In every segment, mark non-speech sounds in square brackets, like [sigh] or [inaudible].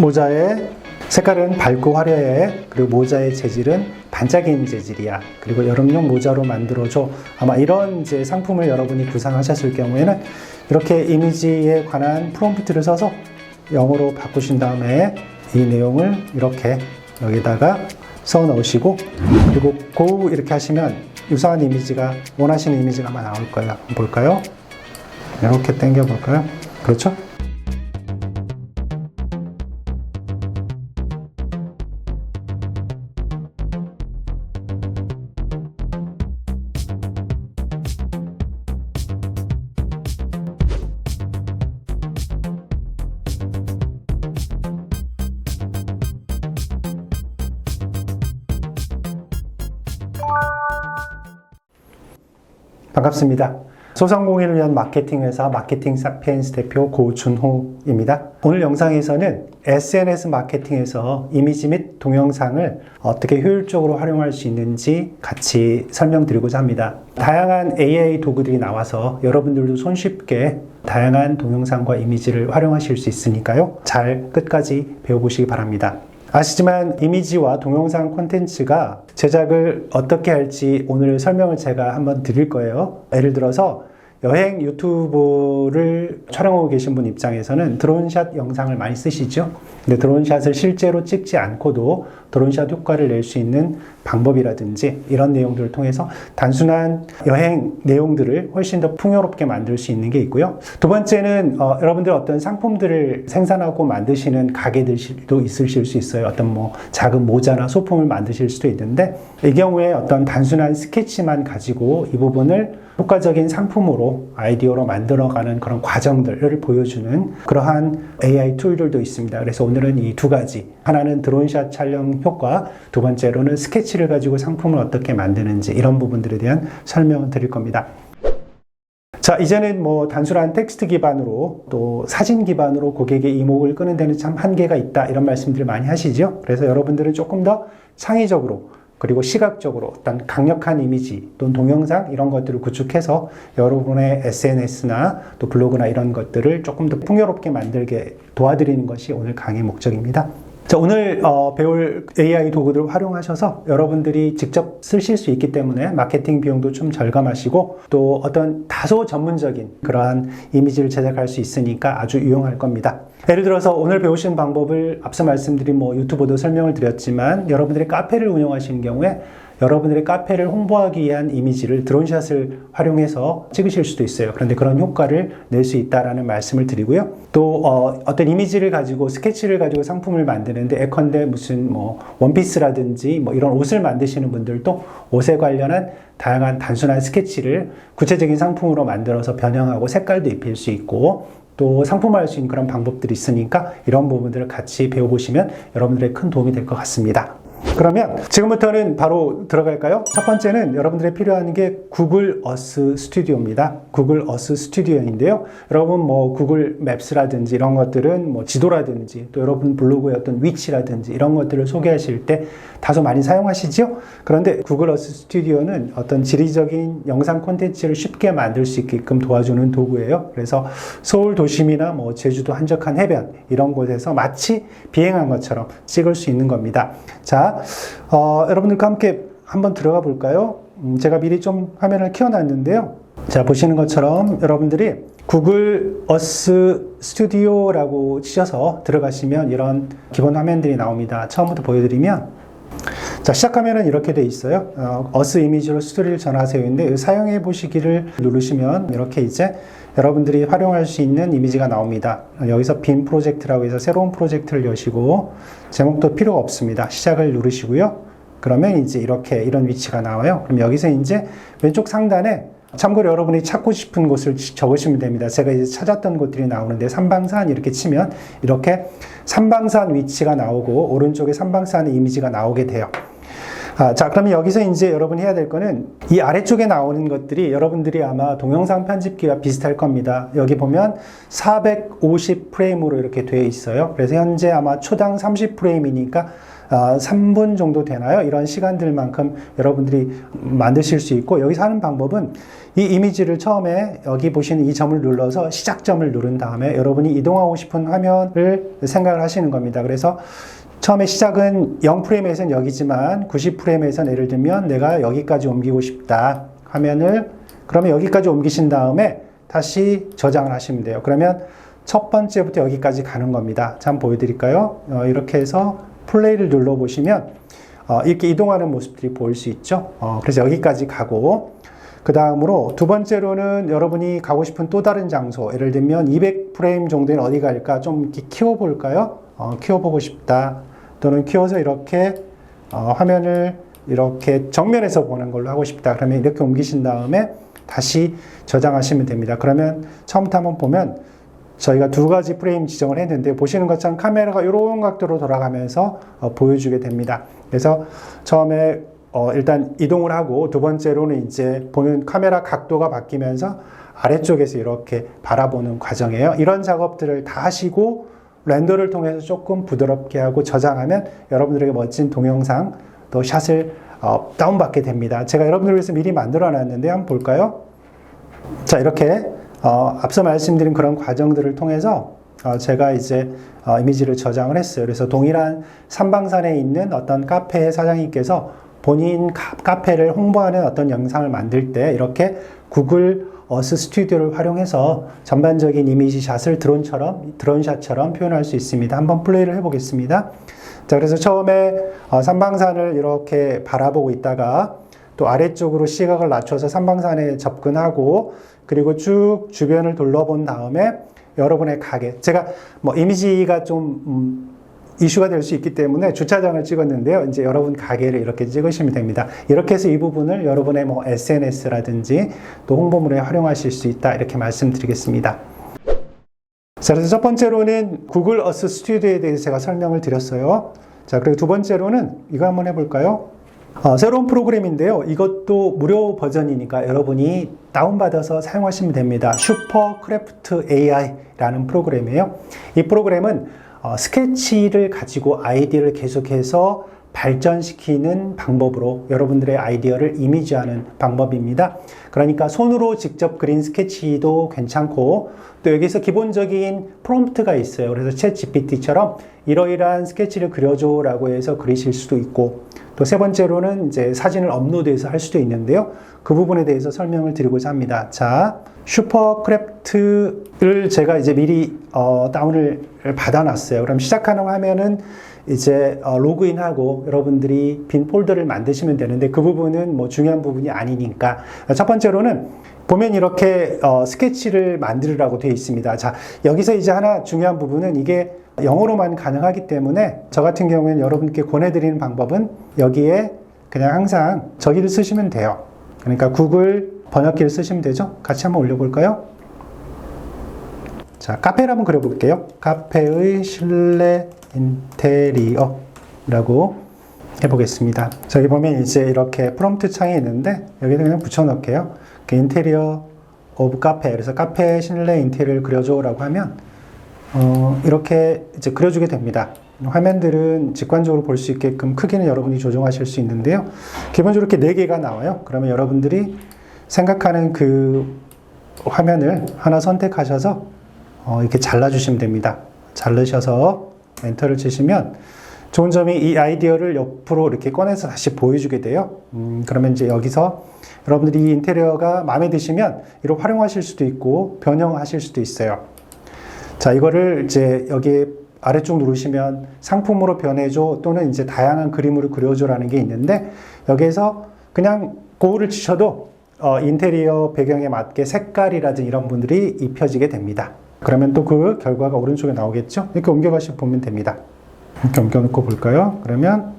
모자의 색깔은 밝고 화려해. 그리고 모자의 재질은 반짝이는 재질이야. 그리고 여름용 모자로 만들어줘. 아마 이런 이제 상품을 여러분이 구상하셨을 경우에는 이렇게 이미지에 관한 프롬프트를 써서 영어로 바꾸신 다음에 이 내용을 이렇게 여기다가 써 넣으시고 그리고 고 이렇게 하시면 유사한 이미지가 원하시는 이미지가 아마 나올 거예요. 볼까요? 이렇게 당겨 볼까요? 그렇죠? 반갑습니다. 소상공인을 위한 마케팅 회사 마케팅 사피엔스 대표 고준호입니다. 오늘 영상에서는 SNS 마케팅에서 이미지 및 동영상을 어떻게 효율적으로 활용할 수 있는지 같이 설명드리고자 합니다. 다양한 AI 도구들이 나와서 여러분들도 손쉽게 다양한 동영상과 이미지를 활용하실 수 있으니까요. 잘 끝까지 배워보시기 바랍니다. 아시지만 이미지와 동영상 콘텐츠가 제작을 어떻게 할지 오늘 설명을 제가 한번 드릴 거예요. 예를 들어서 여행 유튜브를 촬영하고 계신 분 입장에서는 드론샷 영상을 많이 쓰시죠. 근데 드론샷을 실제로 찍지 않고도 드론샷 효과를 낼 수 있는 방법이라든지 이런 내용들을 통해서 단순한 여행 내용들을 훨씬 더 풍요롭게 만들 수 있는 게 있고요. 두 번째는 어, 여러분들 어떤 상품들을 생산하고 만드시는 가게들도 있으실 수 있어요. 어떤 뭐 작은 모자나 소품을 만드실 수도 있는데 이 경우에 어떤 단순한 스케치만 가지고 이 부분을 효과적인 상품으로 아이디어로 만들어가는 그런 과정들을 보여주는 그러한 AI 툴들도 있습니다. 그래서 오늘은 이 두 가지. 하나는 드론샷 촬영 효과, 두 번째로는 스케치를 가지고 상품을 어떻게 만드는지 이런 부분들에 대한 설명을 드릴 겁니다. 자, 이제는 뭐 단순한 텍스트 기반으로 또 사진 기반으로 고객의 이목을 끄는 데는 참 한계가 있다 이런 말씀들을 많이 하시죠. 그래서 여러분들은 조금 더 창의적으로 그리고 시각적으로 어떤 강력한 이미지 또는 동영상 이런 것들을 구축해서 여러분의 SNS나 또 블로그나 이런 것들을 조금 더 풍요롭게 만들게 도와드리는 것이 오늘 강의 목적입니다. 자, 오늘 어, 배울 AI 도구들을 활용하셔서 여러분들이 직접 쓰실 수 있기 때문에 마케팅 비용도 좀 절감하시고 또 어떤 다소 전문적인 그러한 이미지를 제작할 수 있으니까 아주 유용할 겁니다. 예를 들어서 오늘 배우신 방법을 앞서 말씀드린 뭐 유튜브도 설명을 드렸지만 여러분들이 카페를 운영하시는 경우에 여러분들의 카페를 홍보하기 위한 이미지를 드론샷을 활용해서 찍으실 수도 있어요. 그런데 그런 효과를 낼 수 있다라는 말씀을 드리고요. 또 어, 떤 이미지를 가지고 스케치를 가지고 상품을 만드는데 예컨대 무슨 뭐 원피스라든지 뭐 이런 옷을 만드시는 분들도 옷에 관련한 다양한 단순한 스케치를 구체적인 상품으로 만들어서 변형하고 색깔도 입힐 수 있고 또 상품화할 수 있는 그런 방법들이 있으니까 이런 부분들을 같이 배워보시면 여러분들의 큰 도움이 될 것 같습니다. 그러면 지금부터는 바로 들어갈까요? 첫 번째는 여러분들이 필요한 게 구글 어스 스튜디오입니다. 구글 어스 스튜디오인데요. 여러분 뭐 구글 맵스라든지 이런 것들은 뭐 지도라든지 또 여러분 블로그의 어떤 위치라든지 이런 것들을 소개하실 때 다소 많이 사용하시죠? 그런데 구글 어스 스튜디오는 어떤 지리적인 영상 콘텐츠를 쉽게 만들 수 있게끔 도와주는 도구예요. 그래서 서울 도심이나 뭐 제주도 한적한 해변 이런 곳에서 마치 비행한 것처럼 찍을 수 있는 겁니다. 자, 어, 여러분들과 함께 한번 들어가 볼까요? 음, 제가 미리 좀 화면을 키워놨는데요. 자, 보시는 것처럼 여러분들이 구글 어스 스튜디오라고 치셔서 들어가시면 이런 기본 화면들이 나옵니다. 처음부터 보여드리면 자, 시작하면은 이렇게 돼 있어요. 어, 어스 이미지로 스토리를 전하세요인데 사용해 보시기를 누르시면 이렇게 이제 여러분들이 활용할 수 있는 이미지가 나옵니다. 여기서 빈 프로젝트라고 해서 새로운 프로젝트를 여시고 제목도 필요가 없습니다. 시작을 누르시고요. 그러면 이제 이렇게 이런 위치가 나와요. 그럼 여기서 이제 왼쪽 상단에 참고로 여러분이 찾고 싶은 곳을 적으시면 됩니다. 제가 이제 찾았던 곳들이 나오는데 삼방산 이렇게 치면 이렇게 삼방산 위치가 나오고 오른쪽에 삼방산의 이미지가 나오게 돼요. 아, 자, 그러면 여기서 이제 여러분이 해야 될 거는 이 아래쪽에 나오는 것들이 여러분들이 아마 동영상 편집기와 비슷할 겁니다. 여기 보면 450 프레임으로 이렇게 되어 있어요. 그래서 현재 아마 초당 30 프레임이니까 아, 3분 정도 되나요? 이런 시간들만큼 여러분들이 만드실 수 있고 여기서 하는 방법은 이 이미지를 처음에 여기 보시는 이 점을 눌러서 시작점을 누른 다음에 여러분이 이동하고 싶은 화면을 생각을 하시는 겁니다. 그래서 처음에 시작은 0프레임에서는 여기지만 90프레임에서는 예를 들면 내가 여기까지 옮기고 싶다 화면을 그러면 여기까지 옮기신 다음에 다시 저장을 하시면 돼요. 그러면 첫 번째부터 여기까지 가는 겁니다. 자, 한번 보여드릴까요? 어, 이렇게 해서 플레이를 눌러보시면 어, 이렇게 이동하는 모습들이 보일 수 있죠. 어, 그래서 여기까지 가고 그 다음으로 두 번째로는 여러분이 가고 싶은 또 다른 장소 예를 들면 200프레임 정도는 어디 갈까 좀 이렇게 키워볼까요? 어, 키워보고 싶다 또는 키워서 이렇게 어, 화면을 이렇게 정면에서 보는 걸로 하고 싶다 그러면 이렇게 옮기신 다음에 다시 저장하시면 됩니다. 그러면 처음부터 한번 보면 저희가 두 가지 프레임 지정을 했는데 보시는 것처럼 카메라가 이런 각도로 돌아가면서 어, 보여주게 됩니다. 그래서 처음에 어, 일단 이동을 하고 두 번째로는 이제 보는 카메라 각도가 바뀌면서 아래쪽에서 이렇게 바라보는 과정이에요. 이런 작업들을 다 하시고 렌더를 통해서 조금 부드럽게 하고 저장하면 여러분들에게 멋진 동영상 또 샷을 어, 다운받게 됩니다. 제가 여러분들 위해서 미리 만들어 놨는데 한번 볼까요? 자, 이렇게 어, 앞서 말씀드린 그런 과정들을 통해서 어, 제가 이제 어, 이미지를 저장을 했어요. 그래서 동일한 삼방산에 있는 어떤 카페 사장님께서 본인 카, 카페를 홍보하는 어떤 영상을 만들 때 이렇게 구글 어스 스튜디오를 활용해서 전반적인 이미지 샷을 드론처럼 드론샷처럼 표현할 수 있습니다. 한번 플레이를 해보겠습니다. 자, 그래서 처음에 어, 삼방산을 이렇게 바라보고 있다가 또 아래쪽으로 시각을 낮춰서 삼방산에 접근하고 그리고 쭉 주변을 둘러본 다음에 여러분의 가게 제가 뭐 이미지가 좀 음, 이슈가 될 수 있기 때문에 주차장을 찍었는데요. 이제 여러분 가게를 이렇게 찍으시면 됩니다. 이렇게 해서 이 부분을 여러분의 뭐 SNS라든지 또 홍보물에 활용하실 수 있다 이렇게 말씀드리겠습니다. 자, 그래서 첫 번째로는 구글 어스 스튜디오에 대해서 제가 설명을 드렸어요. 자, 그리고 두 번째로는 이거 한번 해볼까요? 어, 새로운 프로그램인데요. 이것도 무료 버전이니까 여러분이 다운받아서 사용하시면 됩니다. 슈퍼 크래프트 AI라는 프로그램이에요. 이 프로그램은 어, 스케치를 가지고 아이디어를 계속해서 발전시키는 방법으로 여러분들의 아이디어를 이미지하는 방법입니다. 그러니까 손으로 직접 그린 스케치도 괜찮고 또 여기서 기본적인 프롬프트가 있어요. 그래서 챗 GPT처럼 이러이러한 스케치를 그려줘라고 해서 그리실 수도 있고 또 세 번째로는 이제 사진을 업로드해서 할 수도 있는데요. 그 부분에 대해서 설명을 드리고자 합니다. 자, 슈퍼크래프트를 제가 이제 미리 어, 다운을 받아놨어요. 그럼 시작하는 화면은 이제 어, 로그인하고 여러분들이 빈 폴더를 만드시면 되는데 그 부분은 뭐 중요한 부분이 아니니까 첫 번째로는 보면 이렇게 어, 스케치를 만들으라고 되어 있습니다. 자, 여기서 이제 하나 중요한 부분은 이게 영어로만 가능하기 때문에 저 같은 경우에는 여러분께 권해드리는 방법은 여기에 그냥 항상 저기를 쓰시면 돼요. 그러니까 구글 번역기를 쓰시면 되죠. 같이 한번 올려볼까요? 자, 카페를 한번 그려볼게요. 카페의 실내 인테리어라고 해보겠습니다. 저기 보면 이제 이렇게 프롬프트 창이 있는데 여기다 그냥 붙여넣게요. 그 인테리어 오브 카페. 그래서 카페 실내 인테리어를 그려줘라고 하면 어, 이렇게 이제 그려주게 됩니다. 화면들은 직관적으로 볼 수 있게끔 크기는 여러분이 조정하실 수 있는데요. 기본적으로 이렇게 4개가 나와요. 그러면 여러분들이 생각하는 그 화면을 하나 선택하셔서 어, 이렇게 잘라주시면 됩니다. 자르셔서 엔터를 치시면 좋은 점이 이 아이디어를 옆으로 이렇게 꺼내서 다시 보여주게 돼요. 음, 그러면 이제 여기서 여러분들이 이 인테리어가 마음에 드시면 이렇게 활용하실 수도 있고 변형하실 수도 있어요. 자, 이거를 이제 여기 아래쪽 누르시면 상품으로 변해줘 또는 이제 다양한 그림으로 그려줘라는 게 있는데 여기에서 그냥 고우를 치셔도 어, 인테리어 배경에 맞게 색깔이라든지 이런 분들이 입혀지게 됩니다. 그러면 또 그 결과가 오른쪽에 나오겠죠? 이렇게 옮겨가시고 보면 됩니다. 이렇게 옮겨놓고 볼까요? 그러면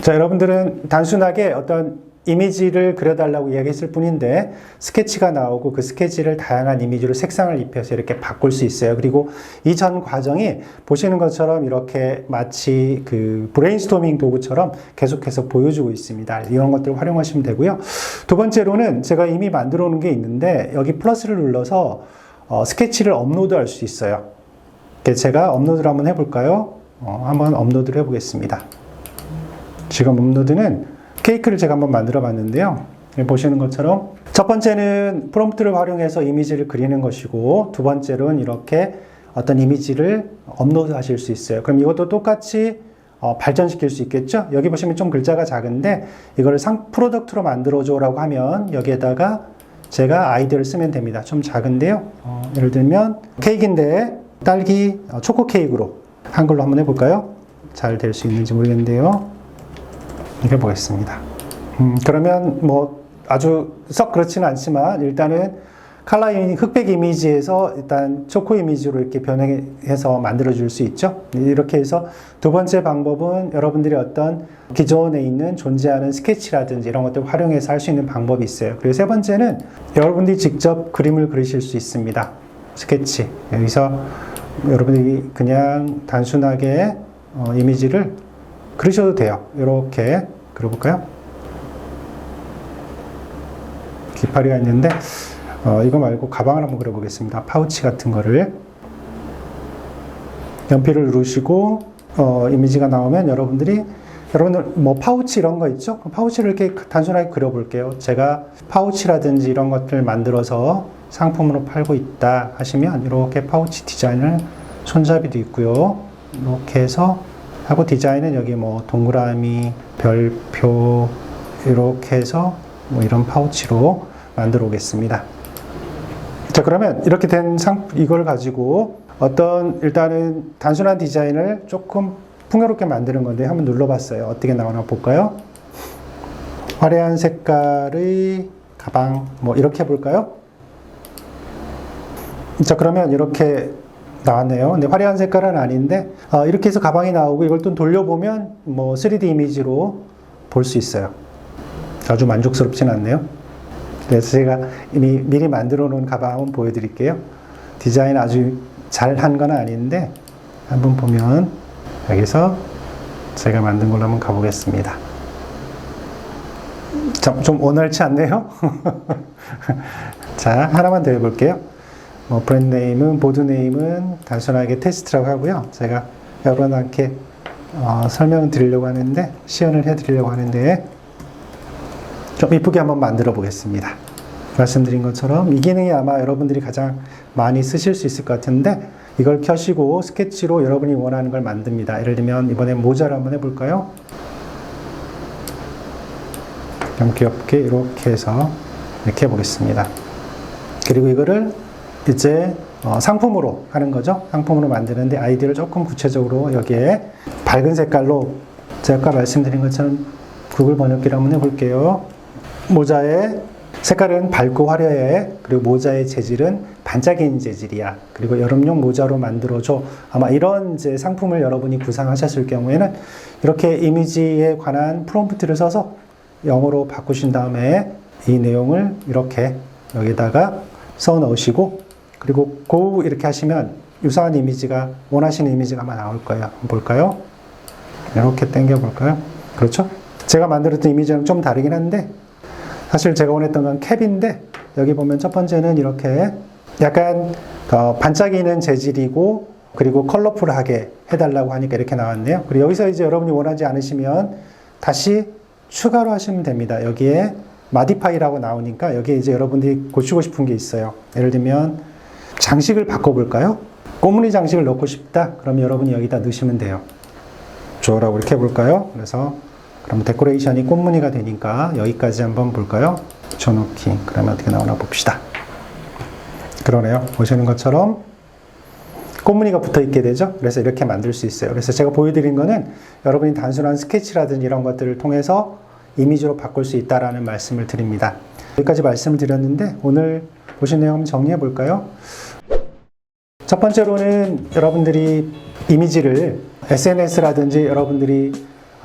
자 여러분들은 단순하게 어떤 이미지를 그려달라고 이야기했을 뿐인데 스케치가 나오고 그 스케치를 다양한 이미지로 색상을 입혀서 이렇게 바꿀 수 있어요. 그리고 이전 과정이 보시는 것처럼 이렇게 마치 그 브레인스토밍 도구처럼 계속해서 보여주고 있습니다. 이런 것들을 활용하시면 되고요. 두 번째로는 제가 이미 만들어 놓은 게 있는데 여기 플러스를 눌러서 어, 스케치를 업로드할 수 있어요. 그래서 제가 업로드를 한번 해볼까요? 어, 한번 업로드를 해보겠습니다. 지금 업로드는 케이크를 제가 한번 만들어 봤는데요. 여기 보시는 것처럼 첫 번째는 프롬프트를 활용해서 이미지를 그리는 것이고 두 번째로는 이렇게 어떤 이미지를 업로드 하실 수 있어요. 그럼 이것도 똑같이 어, 발전시킬 수 있겠죠? 여기 보시면 좀 글자가 작은데 이거를 상 프로덕트로 만들어줘라고 하면 여기에다가 제가 아이디어를 쓰면 됩니다. 좀 작은데요. 어, 예를 들면 케이크인데 딸기 어, 초코 케이크로 한글로 한번 해볼까요? 잘 될 수 있는지 모르겠는데요. 해보겠습니다. 음, 그러면 뭐 아주 썩 그렇지는 않지만 일단은 칼라 이 흑백 이미지에서 일단 초코 이미지로 이렇게 변형해서 만들어 줄 수 있죠. 이렇게 해서 두 번째 방법은 여러분들이 어떤 기존에 있는 존재하는 스케치라든지 이런 것들 활용해서 할 수 있는 방법이 있어요. 그리고 세 번째는 여러분들이 직접 그림을 그리실 수 있습니다. 스케치. 여기서 여러분들이 그냥 단순하게 어, 이미지를 그러셔도 돼요. 이렇게 그려볼까요? 깃파리가 있는데 어, 이거 말고 가방을 한번 그려보겠습니다. 파우치 같은 거를 연필을 누르시고 어, 이미지가 나오면 여러분들이 여러분들 뭐 파우치 이런 거 있죠? 그 파우치를 이렇게 단순하게 그려볼게요. 제가 파우치라든지 이런 것들 만들어서 상품으로 팔고 있다 하시면 이렇게 파우치 디자인을 손잡이도 있고요. 이렇게 해서 하고 디자인은 여기 뭐 동그라미, 별표 이렇게 해서 뭐 이런 파우치로 만들어 오겠습니다. 자 그러면 이렇게 된 상 이걸 가지고 어떤 일단은 단순한 디자인을 조금 풍요롭게 만드는 건데 한번 눌러봤어요. 어떻게 나오나 볼까요? 화려한 색깔의 가방 뭐 이렇게 해볼까요? 자 그러면 이렇게 나왔네요. 근데 화려한 색깔은 아닌데 어, 이렇게 해서 가방이 나오고 이걸 또 돌려보면 뭐 3D 이미지로 볼 수 있어요. 아주 만족스럽진 않네요. 그래서 제가 이미 미리 만들어 놓은 가방 한번 보여드릴게요. 디자인 아주 잘 한 건 아닌데 한번 보면 여기서 제가 만든 걸로 한번 가보겠습니다. 좀, 좀 원활치 않네요. [laughs] 자 하나만 더 해볼게요. 뭐 브랜드 네임은 보드 네임은 단순하게 테스트라고 하고요. 제가 여러분한테 어, 설명을 드리려고 하는데 시연을 해드리려고 하는데 좀 이쁘게 한번 만들어 보겠습니다. 말씀드린 것처럼 이 기능이 아마 여러분들이 가장 많이 쓰실 수 있을 것 같은데 이걸 켜시고 스케치로 여러분이 원하는 걸 만듭니다. 예를 들면 이번에 모자를 한번 해볼까요? 좀 귀엽게 이렇게 해서 이렇게 해보겠습니다. 그리고 이거를 이제 어, 상품으로 하는 거죠. 상품으로 만드는데 아이디어를 조금 구체적으로 여기에 밝은 색깔로 제가 아까 말씀드린 것처럼 구글 번역기를 한번 해볼게요. 모자의 색깔은 밝고 화려해. 그리고 모자의 재질은 반짝이는 재질이야. 그리고 여름용 모자로 만들어줘. 아마 이런 이제 상품을 여러분이 구상하셨을 경우에는 이렇게 이미지에 관한 프롬프트를 써서 영어로 바꾸신 다음에 이 내용을 이렇게 여기다가 써 넣으시고 그리고 고 이렇게 하시면 유사한 이미지가 원하시는 이미지가 아마 나올 거예요. 볼까요? 이렇게 당겨 볼까요? 그렇죠? 제가 만들었던 이미지랑 좀 다르긴 한데 사실 제가 원했던 건 캡인데 여기 보면 첫 번째는 이렇게 약간 어, 반짝이는 재질이고 그리고 컬러풀하게 해달라고 하니까 이렇게 나왔네요. 그리고 여기서 이제 여러분이 원하지 않으시면 다시 추가로 하시면 됩니다. 여기에 마디파이라고 나오니까 여기에 이제 여러분들이 고치고 싶은 게 있어요. 예를 들면 장식을 바꿔볼까요? 꽃무늬 장식을 넣고 싶다? 그러면 여러분이 여기다 넣으시면 돼요. 줘라고 이렇게 해볼까요? 그래서 그럼 데코레이션이 꽃무늬가 되니까 여기까지 한번 볼까요? 줘놓기. 그러면 어떻게 나오나 봅시다. 그러네요. 보시는 것처럼 꽃무늬가 붙어 있게 되죠. 그래서 이렇게 만들 수 있어요. 그래서 제가 보여드린 거는 여러분이 단순한 스케치라든지 이런 것들을 통해서 이미지로 바꿀 수 있다라는 말씀을 드립니다. 여기까지 말씀을 드렸는데 오늘 보신 내용 정리해 볼까요? 첫 번째로는 여러분들이 이미지를 SNS라든지 여러분들이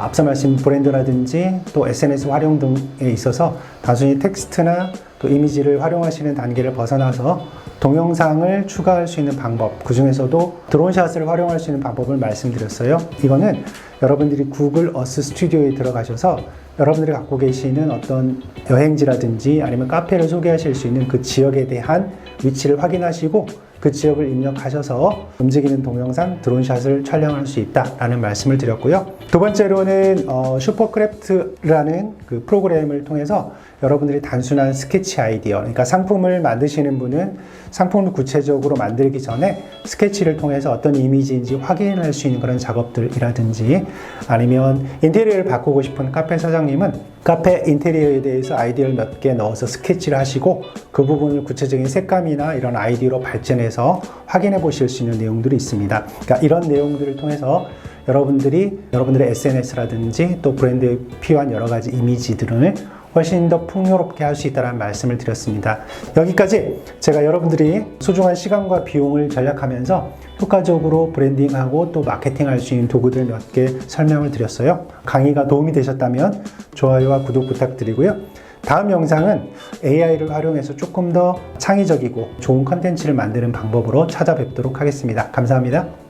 앞서 말씀 브랜드라든지 또 SNS 활용 등에 있어서 단순히 텍스트나 또 이미지를 활용하시는 단계를 벗어나서 동영상을 추가할 수 있는 방법, 그 중에서도 드론샷을 활용할 수 있는 방법을 말씀드렸어요. 이거는 여러분들이 구글 어스 스튜디오에 들어가셔서 여러분들이 갖고 계시는 어떤 여행지라든지 아니면 카페를 소개하실 수 있는 그 지역에 대한 위치를 확인하시고 그 지역을 입력하셔서 움직이는 동영상 드론샷을 촬영할 수 있다라는 말씀을 드렸고요. 두 번째로는 어, 슈퍼크래프트라는 그 프로그램을 통해서 여러분들이 단순한 스케치 아이디어, 그러니까 상품을 만드시는 분은 상품을 구체적으로 만들기 전에 스케치를 통해서 어떤 이미지인지 확인할 수 있는 그런 작업들이라든지 아니면 인테리어를 바꾸고 싶은 카페 사장님은 카페 인테리어에 대해서 아이디어를 몇 개 넣어서 스케치를 하시고 그 부분을 구체적인 색감이나 이런 아이디어로 발전해서 확인해 보실 수 있는 내용들이 있습니다. 그러니까 이런 내용들을 통해서 여러분들이 여러분들의 SNS라든지 또 브랜드에 필요한 여러 가지 이미지들을 훨씬 더 풍요롭게 할 수 있다는 말씀을 드렸습니다. 여기까지 제가 여러분들이 소중한 시간과 비용을 절약하면서 효과적으로 브랜딩하고 또 마케팅할 수 있는 도구들 몇 개 설명을 드렸어요. 강의가 도움이 되셨다면 좋아요와 구독 부탁드리고요. 다음 영상은 AI를 활용해서 조금 더 창의적이고 좋은 컨텐츠를 만드는 방법으로 찾아뵙도록 하겠습니다. 감사합니다.